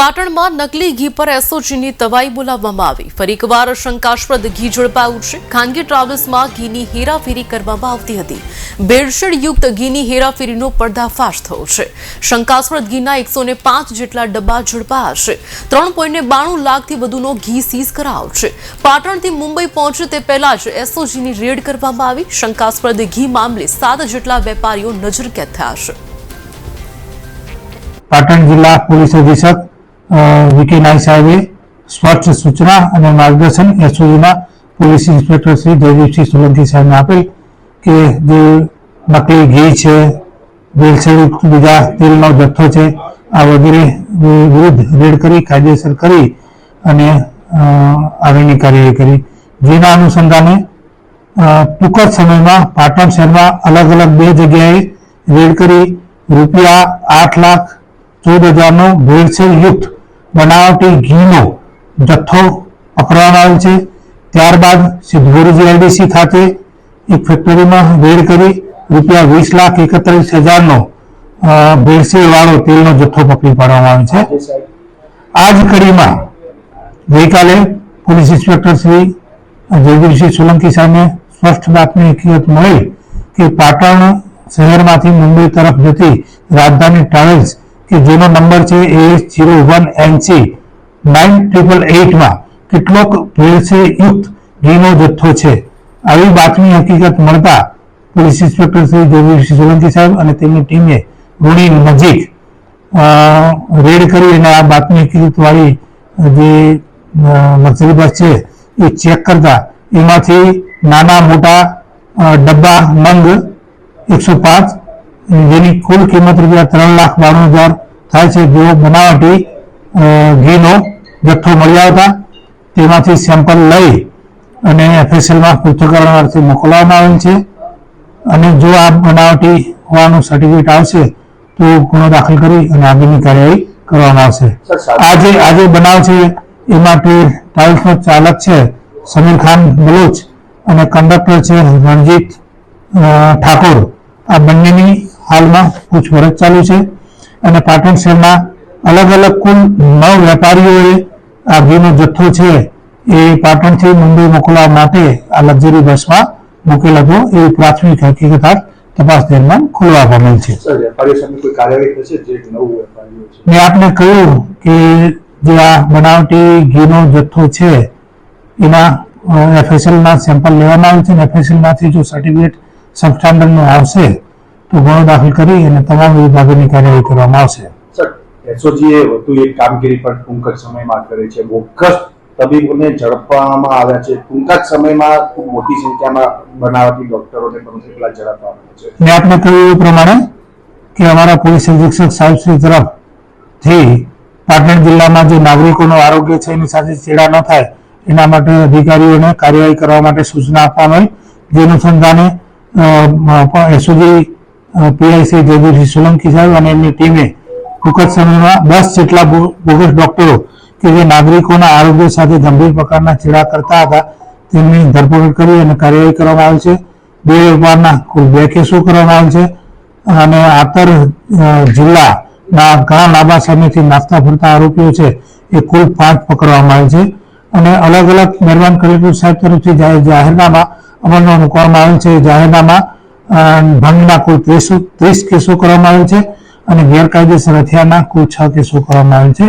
પાટણમાં નકલી ઘી પર એસઓજીની તવાઈ બોલાવવામાં આવી. ફરી એકવાર શંકાસ્પદ ઘી ઝડપાયું છે. ખાનગી ટ્રાવેલ્સમાં ઘીની હેરાફેરી કરવામાં આવતી હતી. ભેળસેળ યુક્ત ઘીની હેરાફેરીનો પર્દાફાશ થયો છે. શંકાસ્પદ ઘીના એકસો જેટલા ડબ્બા ઝડપાયા છે. ત્રણ પોઈન્ટ બાણું લાખથી વધુનો ઘી સીઝ કરાયો છે. પાટણથી મુંબઈ પહોંચે તે પહેલા જ એસઓજીની રેડ કરવામાં આવી. શંકાસ્પદ ઘી મામલે સાત જેટલા વેપારીઓ નજરકેદ થયા છે. પાટણ જિલ્લા પોલીસ અધિક્ષક વીકે સાહેબે સ્પષ્ટ સૂચના અને માર્ગદર્શન એસઓજીના પોલીસ ઇન્સ્પેક્ટર શ્રી જયદીપસિંહ સોલંકી સાહેબને આપેલ કે જે નકલી ઘી છે ભેળસેળયુક્ત બીજા તેલનો જથ્થો છે, આ વગેરે વિરુદ્ધ રેડ કરી, કાયદેસર કરી અને આગળની કાર્યવાહી કરી. જેના અનુસંધાને ટૂંક જ સમયમાં પાટણ શહેરમાં અલગ અલગ બે જગ્યાએ રેડ કરી રૂપિયા આઠ લાખ ચૌદ હજારનો ભેળસેળ યુક્ત બનાવટી ઘીનો જથ્થો પકડવામાં આવ્યો છે. ત્યારબાદ સિદ્ધપુર જીઆઈડીસી ખાતે એક ફેક્ટરીમાં રેડ કરી રૂપિયા વીસ લાખ એકત્રીસ હજારનો ભેળસેળવાળો તેલનો જથ્થો પકડી પાડવામાં આવે છે. આ જ કડીમાં ગઈકાલે પોલીસ ઇન્સ્પેક્ટર શ્રી જયદીપસિંહ સોલંકી સામે સ્પષ્ટ બાતમી હકીકત મળી કે પાટણ શહેરમાંથી મુંબઈ તરફ જતી રાજધાની ટ્રાવેલ્સ કે જેનો નંબર છે એ zero one NC nine triple એઇટમાં કેટલોક ભેળસેળ યુક્ત ઘીનો જથ્થો છે. આવી બાતમી હકીકત મળતા પોલીસ ઇન્સ્પેક્ટર શ્રી જયદીપસિંહ સોલંકી સાહેબ અને તેમની ટીમે રૂણી નજીક રેડ કરી અને આ બાતમી હકીકતવાળી જે લક્ઝરી બસ છે એ ચેક કરતા એમાંથી નાના મોટા ડબ્બા નંગ એકસો પાંચ જેની કુલ કિંમત રૂપિયા ત્રણ લાખ બાણું હજાર થાય છે જેઓ બનાવટી ઘીનો જથ્થો મળી આવતા તેમાંથી સેમ્પલ લઈ અને એફએસએલમાં પૃથ્થકરણ અર્થે મોકલવામાં આવેલ છે. અને જો આ બનાવટી હોવાનું સર્ટિફિકેટ આવશે તો ગુનો દાખલ કરી અને આગળની કાર્યવાહી કરવામાં આવશે. આ જે આ બનાવ છે એ માટે ટ્રાવેલ્સનો ચાલક છે સમીર ખાન બલોચ અને કંડક્ટર છે રણજીત ઠાકોર. આ બંનેની હાલમાં પૂછપરછ ચાલુ છે અને પાટણ શહેરમાં અલગ અલગ કુલ નવ વેપારીઓએ આ ઘીનો જથ્થો છે એ પાટણથી મુંબઈ મોકલવા માટે આ લક્ઝરી બસમાં મૂકેલ હતો એવી પ્રાથમિક હકીકત તપાસ દરમિયાન ખુલવા પામેલ છે. મેં આપને કહ્યું કે જે આ બનાવટી ઘીનો જથ્થો છે એના એફએસએલ ના સેમ્પલ લેવામાં આવે છે અને FSL માંથી જો સર્ટિફિકેટ સબસ્ટાન્ડર્ડનું આવશે ગુનો દાખલ કરી અને તમામ વિભાગોની કાર્યવાહી કરવામાં આવશે. સર એસઓજી એ વધુ એક કામગીરી પણ ટૂંક જ સમયમાં કરે છે. બોગસ તબીબોને ઝડપવામાં આવ્યા છે. ટૂંક જ સમયમાં ખૂબ મોટી સંખ્યામાં બનાવટી ડોક્ટરોને પણ કેટલા ઝડપવામાં છે. મેં આપને કહ્યું એ પ્રમાણે કે અમારા પોલીસ અધિક્ષક સાહેબશ્રી તરફથી પાટણ જિલ્લામાં જે નાગરિકોનો આરોગ્ય છે એની સાથે ચેડા ન થાય એના માટે અધિકારીઓને કાર્યવાહી કરવા માટે સૂચના આપવામાં આવી. જે અનુસંધાને એસઓજી પીઆઈ શ્રી જયદીપસિંહ સોલંકી સાહેબ અને એમની ટીમે ટૂંક સમયમાં દસ જેટલા બોગસ ડોક્ટરો કે જે નાગરિકોના આરોગ્ય સાથે ગંભીર પ્રકારના ચેડા કરતા હતા, તેમની ધરપકડ કરી અને કાર્યવાહી કરવામાં આવી છે. બે વેપારના કુલ બે કેસો કરવામાં આવે છે અને આતર જિલ્લાના ઘણા લાંબા સમયથી નાસ્તા ફરતા આરોપીઓ છે એ કુલ પાંચ પકડવામાં આવે છે અને અલગ અલગ મહેરબાન કલેક્ટર સાહેબ તરફથી જાહેર- જાહેરનામા અમલમાં મૂકવામાં આવેલ છે. જાહેરનામા ભંગના કુલ ત્રીસ ત્રીસ કેસો કરવામાં આવેલ છે અને ગેરકાયદેસર હથિયારના કુલ છ કેસો કરવામાં આવેલ છે.